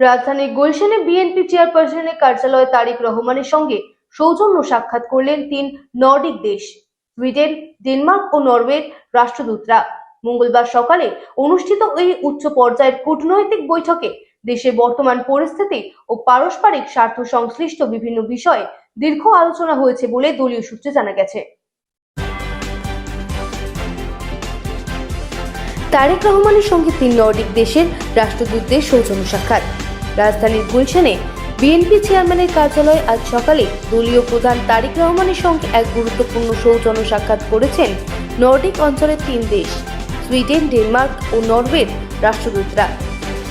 রাজধানীর গুলশানে বিএনপি চেয়ারপারসনের কার্যালয়ে তারেক রহমানের সঙ্গে সৌজন্য সাক্ষাৎ করলেন তিন নর্ডিক দেশ, সুইডেন, ডেনমার্ক ও নরওয়ের রাষ্ট্রদূতরা। মঙ্গলবার সকালে অনুষ্ঠিত এই উচ্চ পর্যায়ের কূটনৈতিক বৈঠকে দেশের বর্তমান পরিস্থিতি ও পারস্পরিক স্বার্থ সংশ্লিষ্ট বিভিন্ন বিষয়ে দীর্ঘ আলোচনা হয়েছে বলে দলীয় সূত্রে জানা গেছে। তারেক রহমানের সঙ্গে তিন নর্ডিক দেশের রাষ্ট্রদূতদের সৌজন্য সাক্ষাৎ। রাজধানীর গুলশানে বিএনপি চেয়ারম্যানের কার্যালয়ে আজ সকালে দলীয় প্রধান তারেক রহমানের সঙ্গে এক গুরুত্বপূর্ণ সৌজন্য সাক্ষাৎ করেছেন নর্ডিক অঞ্চলের তিন দেশ, সুইডেন, ডেনমার্ক ও নরওয়ের রাষ্ট্রদূতরা।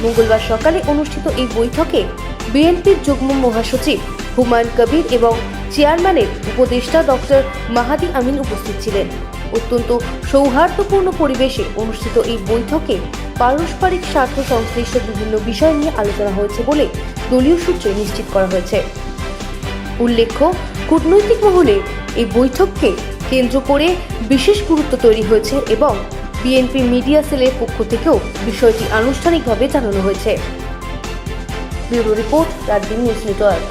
মঙ্গলবার সকালে অনুষ্ঠিত এই বৈঠকে বিএনপির যুগ্ম মহাসচিব হুমায়ুন কবির এবং চেয়ারম্যানের উপদেষ্টা ডক্টর মাহাদি আমিন উপস্থিত ছিলেন। অত্যন্ত সৌহার্দ্যপূর্ণ পরিবেশে অনুষ্ঠিত এই বৈঠকে পারস্পরিক স্বার্থ সংশ্লিষ্ট বিভিন্ন বিষয় নিয়ে আলোচনা হয়েছে বলে দলীয় সূত্রে নিশ্চিত করা হয়েছে। উল্লেখ্য, কূটনৈতিক মহলে এই বৈঠককে কেন্দ্র করে বিশেষ গুরুত্ব তৈরি হয়েছে এবং বিএনপি মিডিয়া সেলের পক্ষ থেকেও বিষয়টি আনুষ্ঠানিকভাবে জানানো হয়েছে। Bureau report Rajdin news network.